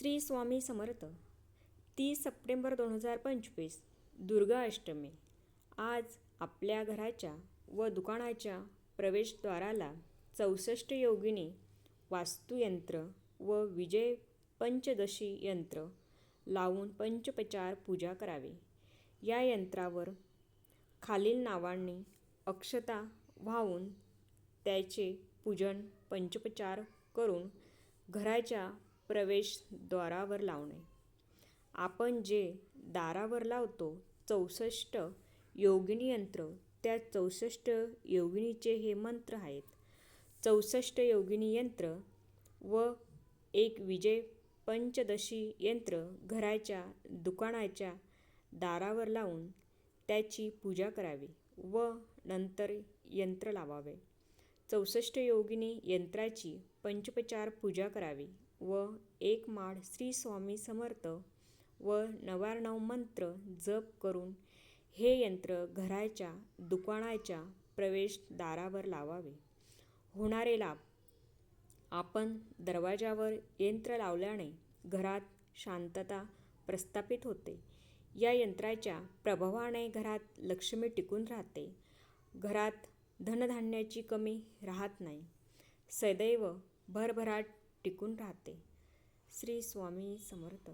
श्री स्वामी समर्थ. तीस सप्टेंबर दोन हजार पंचवीस दुर्गा अष्टमी. आज आपल्या घराच्या व दुकानाच्या प्रवेशद्वाराला चौसष्ट योगिनी वास्तुयंत्र व विजय पंचदशी यंत्र लावून पंचपचार पूजा करावी. या यंत्रावर खालील नावांनी अक्षता वाहून त्याचे पूजन पंचोपचार करून घराच्या प्रवेशद्वारावर लावणे. आपण जे दारावर लावतो चौसष्ट योगिनी यंत्र त्या चौसष्ट योगिनीचे हे मंत्र आहेत. चौसष्ट योगिनी यंत्र व एक विजय पंचदशी यंत्र घराच्या दुकानाच्या दारावर लावून त्याची पूजा करावी व नंतर यंत्र लावावे. चौसष्ट योगिनी यंत्राची पंचोपचार पूजा करावी व एक माळ श्री स्वामी समर्थ व नव्याण्णव मंत्र जप करून हे यंत्र घराच्या दुकानाच्या प्रवेशदारावर लावावे. होणारे लाभ. आपण दरवाजावर यंत्र लावल्याने घरात शांतता प्रस्थापित होते. या यंत्राच्या प्रभावाने घरात लक्ष्मी टिकून राहते. घरात धनधान्याची कमी राहत नाही. सदैव भरभराट टिकून राहते. श्री स्वामी समर्थ.